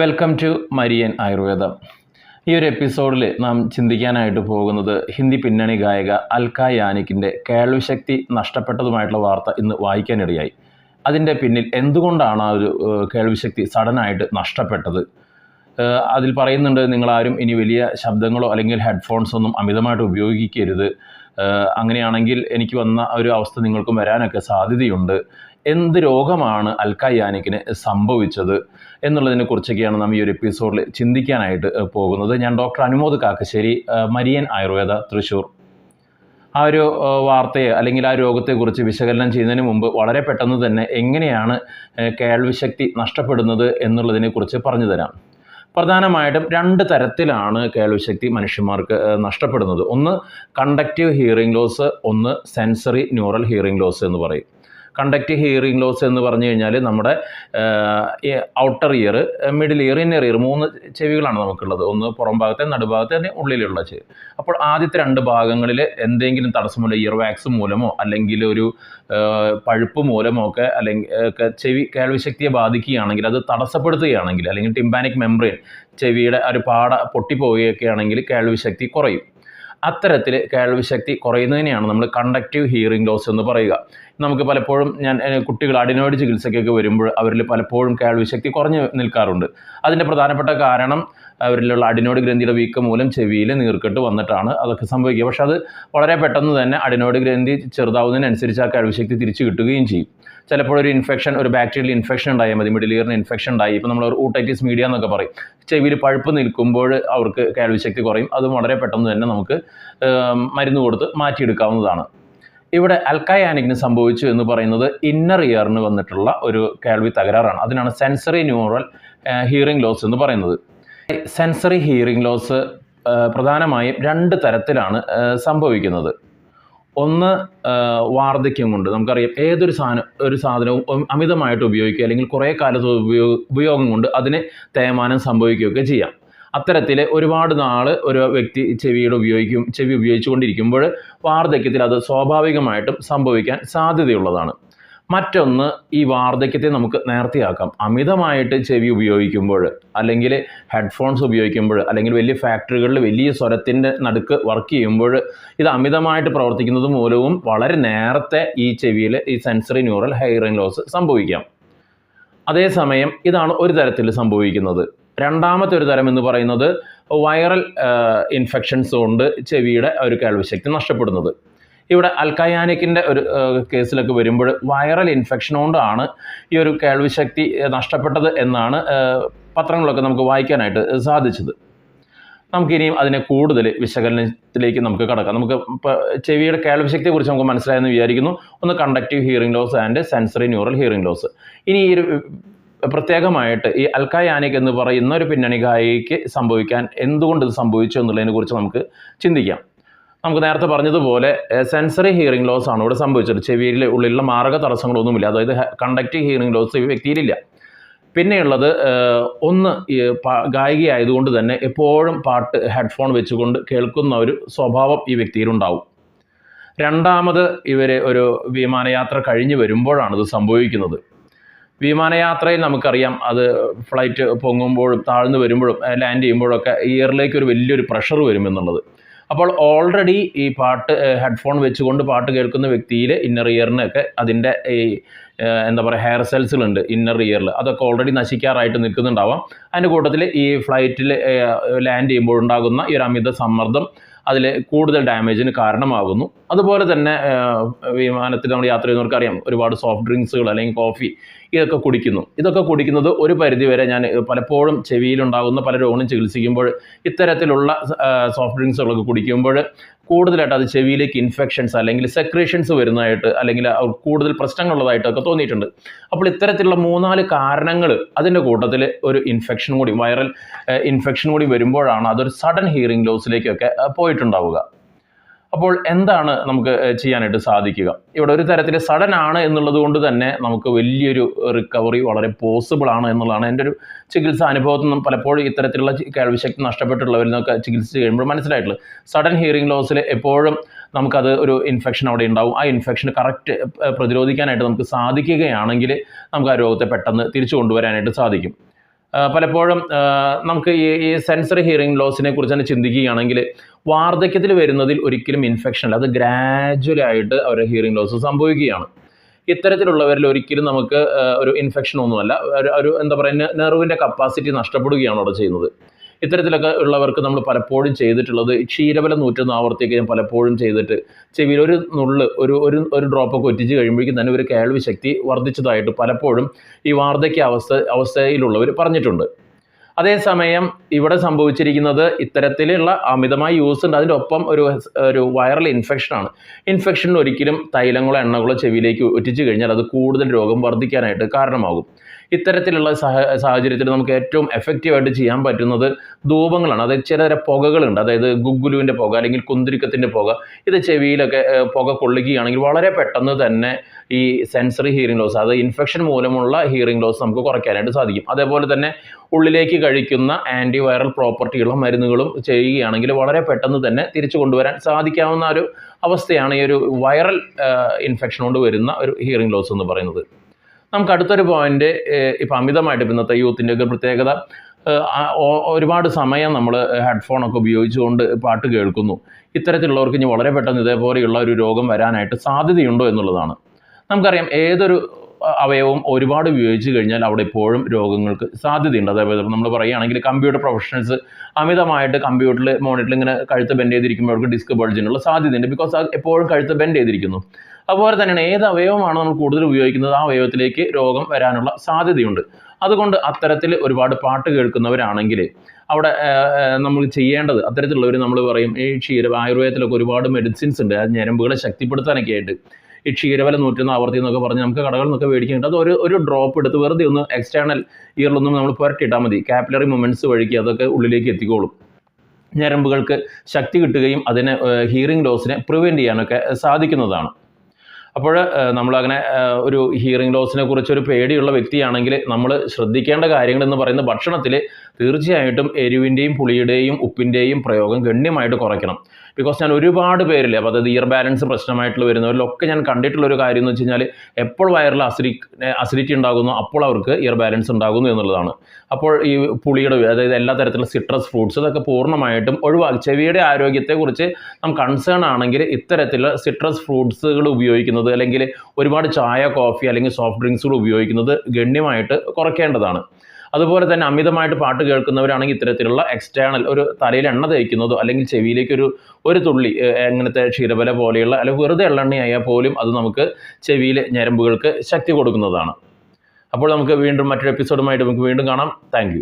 Welcome to Marian ആയുർവേദം ഈ ഒരു എപ്പിസോഡിൽ നാം ചിന്തിക്കാനായിട്ട് പോകുന്നത് ഹിന്ദി പിന്നണി ഗായക അൽക്ക യാനിക്കിന്റെ കേൾവിശക്തി നഷ്ടപ്പെട്ടതുമായിട്ടുള്ള വാർത്ത ഇന്ന് വായിക്കാനിടയായി. അതിന്റെ പിന്നിൽ എന്തുകൊണ്ടാണ് ആ ഒരു കേൾവിശക്തി സഡനായിട്ട് നഷ്ടപ്പെട്ടത്? അതിൽ പറയുന്നുണ്ട് നിങ്ങളാരും ഇനി വലിയ ശബ്ദങ്ങളോ അല്ലെങ്കിൽ ഹെഡ്ഫോൺസ് ഒന്നും അമിതമായിട്ട് ഉപയോഗിക്കരുത്. അങ്ങനെയാണെങ്കിൽ എനിക്ക് വന്ന ഒരു അവസ്ഥ നിങ്ങൾക്കും വരാനൊക്കെ സാധ്യതയുണ്ട്. എന്ത് രോഗമാണ് അൽക്ക യാനിക്കിന് സംഭവിച്ചത്? എന്നുള്ളതിനെ കുറിച്ചൊക്കെയാണ് നാം ഈ ഒരു എപ്പിസോഡിൽ ചിന്തിക്കാനായിട്ട് പോകുന്നത്. ഞാൻ ഡോക്ടർ അനുമോദ് കാക്കശ്ശേരി മരിയൻ ആയുർവേദ തൃശ്ശൂർ ആ ഒരു വാർത്തയെ അല്ലെങ്കിൽ ആ രോഗത്തെക്കുറിച്ച് വിശകലനം ചെയ്യുന്നതിന് മുമ്പ് വളരെ പെട്ടെന്ന് തന്നെ എങ്ങനെയാണ് കേൾവിശക്തി നഷ്ടപ്പെടുന്നത് എന്നുള്ളതിനെക്കുറിച്ച് പറഞ്ഞു തരാം. പ്രധാനമായിട്ടും രണ്ട് തരത്തിലാണ് കേൾവിശക്തി മനുഷ്യന്മാർക്ക് നഷ്ടപ്പെടുന്നത്. ഒന്ന് കണ്ടക്റ്റീവ് ഹിയറിംഗ് ലോസ് ഒന്ന് സെൻസറി ന്യൂറൽ ഹിയറിംഗ് ലോസ് എന്ന് പറയും. കണ്ടക്റ്റീവ് ഹിയറിംഗ് ലോസ് എന്ന് പറഞ്ഞു കഴിഞ്ഞാൽ നമ്മുടെ outer ear middle ear inner ear മൂന്ന് ചെവികളാണ് നമുക്കുള്ളത്. ഒന്ന് പുറം ഭാഗത്തെ നടുഭാഗത്തെ തന്നെ ഉള്ളിലുള്ള ചെവി. അപ്പോൾ ആദ്യത്തെ രണ്ട് ഭാഗങ്ങളിൽ എന്തെങ്കിലും തടസ്സമുള്ള ഇയർ വാക്സ് മൂലമോ അല്ലെങ്കിൽ ഒരു പഴുപ്പ് മൂലമോ ഒക്കെ അല്ലെങ്കിൽ ചെവി കേൾവിശക്തിയെ ബാധിക്കുകയാണെങ്കിൽ അത് തടസ്സപ്പെടുത്തുകയാണെങ്കിൽ അല്ലെങ്കിൽ ടിംബാനിക് മെംബ്രെയിൻ ചെവിയുടെ ഒരു പാട പൊട്ടിപ്പോവുകയൊക്കെ ആണെങ്കിൽ കേൾവിശക്തി കുറയും. അത്തരത്തിൽ കേൾവിശക്തി കുറയുന്നതിനെയാണ് നമ്മൾ കണ്ടക്റ്റീവ് ഹിയറിംഗ് ലോസ് എന്ന് പറയുക. നമുക്ക് പലപ്പോഴും ഞാൻ കുട്ടികൾ അഡിനോയിഡ് ചികിത്സയ്ക്കൊക്കെ വരുമ്പോൾ അവരിൽ പലപ്പോഴും കേൾവിശക്തി കുറഞ്ഞു നിൽക്കാറുണ്ട്. അതിന്റെ പ്രധാനപ്പെട്ട കാരണം അവരിലുള്ള അഡിനോയിഡ് ഗ്രന്ഥിയുടെ വീക്കം മൂലം ചെവിയിൽ നീർക്കെട്ട് വന്നിട്ടാണ് അതൊക്കെ സംഭവിക്കുക. പക്ഷേ അത് വളരെ പെട്ടെന്ന് തന്നെ അഡിനോയിഡ് ഗ്രന്ഥി ചെറുതാവുന്നതിനനുസരിച്ച് ആ കേൾവിശക്തി തിരിച്ചു കിട്ടുകയും ചെയ്യും. ചിലപ്പോൾ ഒരു ഇൻഫെക്ഷൻ ഒരു ബാക്ടീരിയൽ ഇൻഫെക്ഷൻ ഉണ്ടായാൽ മതി മിഡിൽ ഇയറിന് ഇൻഫെക്ഷൻ ഉണ്ടായി. ഇപ്പോൾ നമ്മൾ ഊട്ടൈറ്റിസ് മീഡിയ എന്നൊക്കെ പറയും. ചെവിയിൽ പഴുപ്പ് നിൽക്കുമ്പോൾ അവർക്ക് കേൾവിശക്തി കുറയും. അത് വളരെ പെട്ടെന്ന് തന്നെ നമുക്ക് മരുന്ന് കൊടുത്ത് മാറ്റിയെടുക്കാവുന്നതാണ്. ഇവിടെ അൽക്കായാനിക്കിന് സംഭവിച്ചു എന്ന് പറയുന്നത് ഇന്നർ ഇയറിന് വന്നിട്ടുള്ള ഒരു കേൾവി തകരാറാണ്. അതിനാണ് സെൻസറി ന്യൂറൽ ഹിയറിംഗ് ലോസ് എന്ന് പറയുന്നത്. സെൻസറി ഹിയറിംഗ് ലോസ് പ്രധാനമായും രണ്ട് തരത്തിലാണ് സംഭവിക്കുന്നത്. ഒന്ന് വാർദ്ധക്യം കൊണ്ട് നമുക്കറിയാം ഏതൊരു സാധനം ഒരു സാധനവും അമിതമായിട്ട് ഉപയോഗിക്കുക അല്ലെങ്കിൽ കുറേ കാലത്ത് ഉപയോഗ ഉപയോഗം കൊണ്ട് അതിന് തേയ്മാനം സംഭവിക്കുകയൊക്കെ ചെയ്യാം. അത്തരത്തിൽ ഒരുപാട് നാൾ ഒരു വ്യക്തി ചെവിയുടെ ഉപയോഗിക്കും ചെവി ഉപയോഗിച്ചുകൊണ്ടിരിക്കുമ്പോൾ വാർദ്ധക്യത്തിൽ അത് സ്വാഭാവികമായിട്ടും സംഭവിക്കാൻ സാധ്യതയുള്ളതാണ്. മറ്റൊന്ന് ഈ വാർദ്ധക്യത്തെ നമുക്ക് നേർത്തിയാക്കാം. അമിതമായിട്ട് ചെവി ഉപയോഗിക്കുമ്പോൾ അല്ലെങ്കിൽ ഹെഡ്ഫോൺസ് ഉപയോഗിക്കുമ്പോൾ അല്ലെങ്കിൽ വലിയ ഫാക്ടറികളിൽ വലിയ സ്വരത്തിന്റെ നടുക്ക് വർക്ക് ചെയ്യുമ്പോൾ ഇത് അമിതമായിട്ട് പ്രവർത്തിക്കുന്നത് മൂലവും വളരെ നേരത്തെ ഈ ചെവിയിൽ ഈ സെൻസറി ന്യൂറൽ ഹെയറിംഗ് ലോസ് സംഭവിക്കാം. അതേസമയം ഇതാണ് ഒരു തരത്തിൽ സംഭവിക്കുന്നത്. രണ്ടാമത്തെ ഒരു തരം എന്ന് പറയുന്നത് വൈറൽ ഇൻഫെക്ഷൻസ് കൊണ്ട് ചെവിയുടെ ഒരു കേൾവിശക്തി നഷ്ടപ്പെടുന്നത്. ഇവിടെ അൽക്കയാനിക്കിന്റെ ഒരു കേസിലൊക്കെ വരുമ്പോൾ വൈറൽ ഇൻഫെക്ഷൻ കൊണ്ടാണ് ഈ ഒരു കേൾവിശക്തി നഷ്ടപ്പെട്ടത് എന്നാണ് പത്രങ്ങളൊക്കെ നമുക്ക് വായിക്കാനായിട്ട് സാധിച്ചത്. നമുക്കിനിയും അതിനെ കൂടുതൽ വിശകലനത്തിലേക്ക് നമുക്ക് കടക്കാം. നമുക്ക് ചെവിയുടെ കേൾവിശക്തിയെക്കുറിച്ച് നമുക്ക് മനസ്സിലായെന്ന് വിചാരിക്കുന്നു. ഒന്ന് conductive hearing loss and sensory neural hearing loss ഇനി ഈ ഒരു പ്രത്യേകമായിട്ട് ഈ അൽക്കായാനിക് എന്ന് പറയുന്ന ഒരു പിന്നണി ഗായികയ്ക്ക് സംഭവിക്കാൻ എന്തുകൊണ്ട് ഇത് സംഭവിച്ചു എന്നുള്ളതിനെ കുറിച്ച് നമുക്ക് ചിന്തിക്കാം. നമുക്ക് നേരത്തെ പറഞ്ഞതുപോലെ സെൻസറി ഹിയറിംഗ് ലോസ് ആണ് ഇവിടെ സംഭവിച്ചത്. ചെവിയിലെ ഉള്ളിലുള്ള മാർഗ തടസ്സങ്ങളൊന്നുമില്ല. അതായത് കണ്ടക്റ്റീവ് ഹിയറിംഗ് ലോസ് ഈ വ്യക്തിയിലില്ല. പിന്നെയുള്ളത് ഒന്ന് ഈ ആയതുകൊണ്ട് തന്നെ എപ്പോഴും പാട്ട് ഹെഡ്ഫോൺ വെച്ചുകൊണ്ട് കേൾക്കുന്ന ഒരു സ്വഭാവം ഈ വ്യക്തിയിലുണ്ടാവും. രണ്ടാമത് ഇവർ ഒരു വിമാനയാത്ര കഴിഞ്ഞ് വരുമ്പോഴാണ് ഇത് സംഭവിക്കുന്നത്. വിമാനയാത്രയിൽ നമുക്കറിയാം അത് ഫ്ലൈറ്റ് പൊങ്ങുമ്പോഴും താഴ്ന്നു വരുമ്പോഴും ലാൻഡ് ചെയ്യുമ്പോഴൊക്കെ ഇയറിലേക്ക് ഒരു വലിയൊരു പ്രഷർ വരും എന്നുള്ളത് അപ്പോൾ ഓൾറെഡി ഈ പാട്ട് ഹെഡ്ഫോൺ വെച്ചുകൊണ്ട് പാട്ട് കേൾക്കുന്ന വ്യക്തിയിൽ ഇന്നർ ഇയറിനൊക്കെ അതിന്റെ ഈ എന്താ പറയുക ഹെയർ സെൽസുകളുണ്ട് ഇന്നർ ഇയറിൽ അതൊക്കെ ഓൾറെഡി നശിക്കാറായിട്ട് നിൽക്കുന്നുണ്ടാവാം. അതിന്റെ കൂട്ടത്തിൽ ഈ ഫ്ലൈറ്റിൽ ലാൻഡ് ചെയ്യുമ്പോൾ ഉണ്ടാകുന്ന ഈ ഒരു അമിത സമ്മർദ്ദം അതിൽ കൂടുതൽ ഡാമേജിന് കാരണമാകുന്നു. അതുപോലെ തന്നെ വിമാനത്തിൽ നമ്മൾ യാത്ര ചെയ്യുന്നവർക്ക് അറിയാം ഒരുപാട് സോഫ്റ്റ് ഡ്രിങ്ക്സുകൾ അല്ലെങ്കിൽ കോഫി ഇതൊക്കെ കുടിക്കുന്നു. ഇതൊക്കെ കുടിക്കുന്നത് ഒരു പരിധിവരെ ഞാൻ പലപ്പോഴും ചെവിയിലുണ്ടാകുന്ന പല രോഗങ്ങളും ചികിത്സിക്കുമ്പോൾ ഇത്തരത്തിലുള്ള സോഫ്റ്റ് ഡ്രിങ്ക്സുകളൊക്കെ കുടിക്കുമ്പോൾ കൂടുതലായിട്ട് അത് ചെവിയിലേക്ക് ഇൻഫെക്ഷൻസ് അല്ലെങ്കിൽ സെക്രേഷൻസ് വരുന്നതായിട്ട് അല്ലെങ്കിൽ കൂടുതൽ പ്രശ്നങ്ങളുള്ളതായിട്ടൊക്കെ തോന്നിയിട്ടുണ്ട്. അപ്പോൾ ഇത്തരത്തിലുള്ള മൂന്നാൽ കാരണങ്ങൾ അതിന്റെ കൂട്ടത്തിൽ ഒരു ഇൻഫെക്ഷൻ കൂടി വൈറൽ ഇൻഫെക്ഷൻ കൂടി വരുമ്പോഴാണ് അതൊരു സഡൻ ഹിയറിംഗ് ലോസിലേക്കൊക്കെ പോയിട്ടുണ്ടാവുക. അപ്പോൾ എന്താണ് നമുക്ക് ചെയ്യാനായിട്ട് സാധിക്കുക? ഇവിടെ ഒരു തരത്തിൽ സഡൻ ആണ് എന്നുള്ളത് കൊണ്ട് തന്നെ നമുക്ക് വലിയൊരു റിക്കവറി വളരെ പോസിബിൾ ആണ് എന്നുള്ളതാണ് എന്റെ ഒരു ചികിത്സാ അനുഭവത്തിൽ നിന്നും പലപ്പോഴും ഇത്തരത്തിലുള്ള കേൾവിശക്തി നഷ്ടപ്പെട്ടുള്ളവരിൽ നിന്നൊക്കെ ചികിത്സിച്ച് കഴിയുമ്പോൾ മനസ്സിലായിട്ടുള്ളത്. സഡൻ ഹിയറിംഗ് ലോസിൽ എപ്പോഴും നമുക്കത് ഒരു ഇൻഫെക്ഷൻ അവിടെ ഉണ്ടാവും. ആ ഇൻഫെക്ഷൻ കറക്റ്റ് പ്രതിരോധിക്കാനായിട്ട് നമുക്ക് സാധിക്കുകയാണെങ്കിൽ നമുക്ക് ആ രോഗത്തെ പെട്ടെന്ന് തിരിച്ചു കൊണ്ടുവരാനായിട്ട് സാധിക്കും. പലപ്പോഴും നമുക്ക് ഈ ഈ സെൻസറി ഹിയറിംഗ് ലോസിനെ കുറിച്ച് തന്നെ ചിന്തിക്കുകയാണെങ്കിൽ വാർദ്ധക്യത്തിൽ വരുന്നതിൽ ഒരിക്കലും ഇൻഫെക്ഷൻ അല്ല അത് ഗ്രാജുവലായിട്ട് അവരുടെ ഹിയറിംഗ് ലോസ് സംഭവിക്കുകയാണ്. ഇത്തരത്തിലുള്ളവരിൽ ഒരിക്കലും നമുക്ക് ഒരു ഇൻഫെക്ഷൻ ഒന്നുമല്ല. ഒരു- എന്താ പറയുക നെർവിന്റെ കപ്പാസിറ്റി നഷ്ടപ്പെടുകയാണ് അവിടെ ചെയ്യുന്നത്. ഇത്തരത്തിലൊക്കെ ഉള്ളവർക്ക് നമ്മൾ പലപ്പോഴും ചെയ്തിട്ടുള്ളത് ക്ഷീരവല നൂറ്റൊന്ന് ആവർത്തിയൊക്കെ ഞാൻ പലപ്പോഴും ചെയ്തിട്ട് ചെവിയിൽ ഒരു നുള്ള് ഒരു ഒരു ഒരു ഡ്രോപ്പൊക്കെ ഒറ്റിച്ച് കഴിയുമ്പോഴേക്കും തന്നെ ഒരു കേൾവി ശക്തി വർദ്ധിച്ചതായിട്ട് പലപ്പോഴും ഈ വാർദ്ധക്യ അവസ്ഥ അവസ്ഥയിലുള്ളവർ പറഞ്ഞിട്ടുണ്ട്. അതേസമയം ഇവിടെ സംഭവിച്ചിരിക്കുന്നത് ഇത്തരത്തിലുള്ള അമിതമായ യൂസ് ഉണ്ട്. അതിന്റെ ഒപ്പം ഒരു ഒരു വൈറൽ ഇൻഫെക്ഷനാണ് ഇൻഫെക്ഷൻ ഒരിക്കലും തൈലങ്ങളോ എണ്ണകളോ ചെവിയിലേക്ക് ഒറ്റിച്ച് കഴിഞ്ഞാൽ അത് കൂടുതൽ രോഗം വർദ്ധിക്കാനായിട്ട് കാരണമാകും. ഇത്തരത്തിലുള്ള സാഹ സാഹചര്യത്തിൽ നമുക്ക് ഏറ്റവും എഫക്റ്റീവായിട്ട് ചെയ്യാൻ പറ്റുന്നത് ധൂപങ്ങളാണ്. അതായത് ചില പുകകളുണ്ട്. അതായത് ഗുഗുലുവിന്റെ പുക അല്ലെങ്കിൽ കുന്തിരിക്കത്തിന്റെ പുക. ഇത് ചെവിയിലൊക്കെ പുക കൊള്ളുകയാണെങ്കിൽ വളരെ പെട്ടെന്ന് തന്നെ ഈ സെൻസറി ഹിയറിംഗ് ലോസ് അതായത് ഇൻഫെക്ഷൻ മൂലമുള്ള ഹിയറിംഗ് ലോസ് നമുക്ക് കുറയ്ക്കാനായിട്ട് സാധിക്കും. അതേപോലെ തന്നെ ഉള്ളിലേക്ക് കഴിക്കുന്ന ആന്റി വൈറൽ പ്രോപ്പർട്ടിയുള്ള മരുന്നുകളും ചെയ്യുകയാണെങ്കിൽ വളരെ പെട്ടെന്ന് തന്നെ തിരിച്ചു കൊണ്ടുവരാൻ സാധിക്കാവുന്ന ഒരു അവസ്ഥയാണ് ഈ ഒരു വൈറൽ ഇൻഫെക്ഷൻ കൊണ്ട് വരുന്ന ഒരു ഹിയറിംഗ് ലോസ് എന്ന് പറയുന്നത്. നമുക്ക് അടുത്തൊരു പോയിന്റ് ഇപ്പം അമിതമായിട്ട് ഇന്നത്തെ യൂത്തിന്റെ ഒക്കെ പ്രത്യേകത ഒരുപാട് സമയം നമ്മൾ ഹെഡ്ഫോണൊക്കെ ഉപയോഗിച്ചുകൊണ്ട് പാട്ട് കേൾക്കുന്നു. ഇത്തരത്തിലുള്ളവർക്ക് ഇനി വളരെ പെട്ടെന്ന് ഇതേപോലെയുള്ള ഒരു രോഗം വരാനായിട്ട് സാധ്യതയുണ്ടോ എന്നുള്ളതാണ്. നമുക്കറിയാം ഏതൊരു അഹ്, അവയവവും ഒരുപാട് ഉപയോഗിച്ച് കഴിഞ്ഞാൽ അവിടെ ഇപ്പോഴും രോഗങ്ങൾക്ക് സാധ്യതയുണ്ട്. അതേപോലെ നമ്മൾ പറയുകയാണെങ്കിൽ കമ്പ്യൂട്ടർ പ്രൊഫഷണൽസ് അമിതമായിട്ട് കമ്പ്യൂട്ടറിൽ മോണിറ്ററിൽ ഇങ്ങനെ കഴുത്ത് ബെൻഡ് ചെയ്തിരിക്കുമ്പോൾ അവർക്ക് ഡിസ്ക് ബൾജിനുള്ള സാധ്യതയുണ്ട്. ബിക്കോസ് അത് എപ്പോഴും കഴുത്ത് ബെൻഡ് ചെയ്തിരിക്കുന്നു. അതുപോലെ തന്നെയാണ് ഏത് അവയവമാണ് നമ്മൾ കൂടുതൽ ഉപയോഗിക്കുന്നത്? ആ അവയവത്തിലേക്ക് രോഗം വരാനുള്ള സാധ്യതയുണ്ട്. അതുകൊണ്ട് അത്തരത്തിൽ ഒരുപാട് പാട്ട് കേൾക്കുന്നവരാണെങ്കിൽ അവിടെ നമ്മൾ ചെയ്യേണ്ടത് അത്തരത്തിലുള്ളവർ നമ്മൾ പറയും ഈ ക്ഷീര ആയുർവേദത്തിലൊക്കെ ഒരുപാട് മെഡിസിൻസ് ഉണ്ട്. അത് ഞരമ്പുകളെ ശക്തിപ്പെടുത്താനൊക്കെ ആയിട്ട് ഈ ക്ഷീരവല നൂറ്റൊന്ന് ആവർത്തി എന്നൊക്കെ പറഞ്ഞ് നമുക്ക് കടകളിൽ നിന്നൊക്കെ മേടിക്കുന്നുണ്ട്. അത് ഒരു ഒരു ഡ്രോപ്പ് എടുത്ത് വെറുതെ ഒന്ന് എക്സ്റ്റേണൽ ഇയറിലൊന്നും നമ്മൾ പുരട്ടിയിട്ടാൽ മതി. കാപ്പിലറി മൊമെന്റ്സ് വഴിക്ക് അതൊക്കെ ഉള്ളിലേക്ക് എത്തിക്കോളും. ഞരമ്പുകൾക്ക് ശക്തി കിട്ടുകയും അതിനെ ഹീറിംഗ് ലോസിനെ പ്രിവെന്റ് ചെയ്യാനൊക്കെ സാധിക്കുന്നതാണ്. അപ്പോൾ നമ്മളങ്ങനെ ഒരു ഹിയറിംഗ് ലോസിനെ കുറിച്ച് ഒരു പേടിയുള്ള വ്യക്തിയാണെങ്കിൽ നമ്മൾ ശ്രദ്ധിക്കേണ്ട കാര്യങ്ങൾ എന്ന് പറയുന്ന ഭക്ഷണത്തിൽ തീർച്ചയായിട്ടും എരിവിന്റെയും പുളിയുടെയും ഉപ്പിന്റെയും പ്രയോഗം ഗണ്യമായിട്ട് കുറയ്ക്കണം. ബിക്കോസ് ഞാൻ ഒരുപാട് പേരിൽ അപ്പോൾ അതായത് ഇയർ ബാലൻസ് പ്രശ്നമായിട്ടുള്ള വരുന്നവരിലൊക്കെ ഞാൻ കണ്ടിട്ടുള്ള ഒരു കാര്യം എന്ന് വെച്ച് കഴിഞ്ഞാൽ എപ്പോൾ വയറിൽ അസിഡി അസിഡിറ്റി ഉണ്ടാകുന്നു അപ്പോൾ അവർക്ക് ഇയർ ബാലൻസ് ഉണ്ടാകുന്നു എന്നുള്ളതാണ്. അപ്പോൾ ഈ പുളിയുടെ അതായത് എല്ലാ തരത്തിലുള്ള സിട്രസ് ഫ്രൂട്ട്സ് ഇതൊക്കെ പൂർണമായിട്ടും ഒഴിവാക്കി. ചെവിയുടെ ആരോഗ്യത്തെക്കുറിച്ച് നാം കൺസേൺ ആണെങ്കിൽ ഇത്തരത്തിലുള്ള സിട്രസ് ഫ്രൂട്ട്സുകൾ ഉപയോഗിക്കുന്നത് അല്ലെങ്കിൽ ഒരുപാട് ചായ കോഫി അല്ലെങ്കിൽ സോഫ്റ്റ് ഡ്രിങ്ക്സുകൾ ഉപയോഗിക്കുന്നത് ഗണ്യമായിട്ട് കുറയ്ക്കേണ്ടതാണ്. അതുപോലെ തന്നെ അമിതമായിട്ട് പാട്ട് കേൾക്കുന്നവരാണെങ്കിൽ ഇത്തരത്തിലുള്ള എക്സ്റ്റേണൽ ഒരു തലയിൽ എണ്ണ തേക്കുന്നതോ അല്ലെങ്കിൽ ചെവിയിലേക്ക് ഒരു ഒരു തുള്ളി അങ്ങനത്തെ ക്ഷീരബല പോലെയുള്ള അല്ലെങ്കിൽ വെറുതെ എള്ളെണ്ണയായാൽ പോലും അത് നമുക്ക് ചെവിയിലെ ഞരമ്പുകൾക്ക് ശക്തി കൊടുക്കുന്നതാണ്. അപ്പോൾ നമുക്ക് വീണ്ടും മറ്റൊരു എപ്പിസോഡുമായിട്ട് നമുക്ക് വീണ്ടും കാണാം. താങ്ക്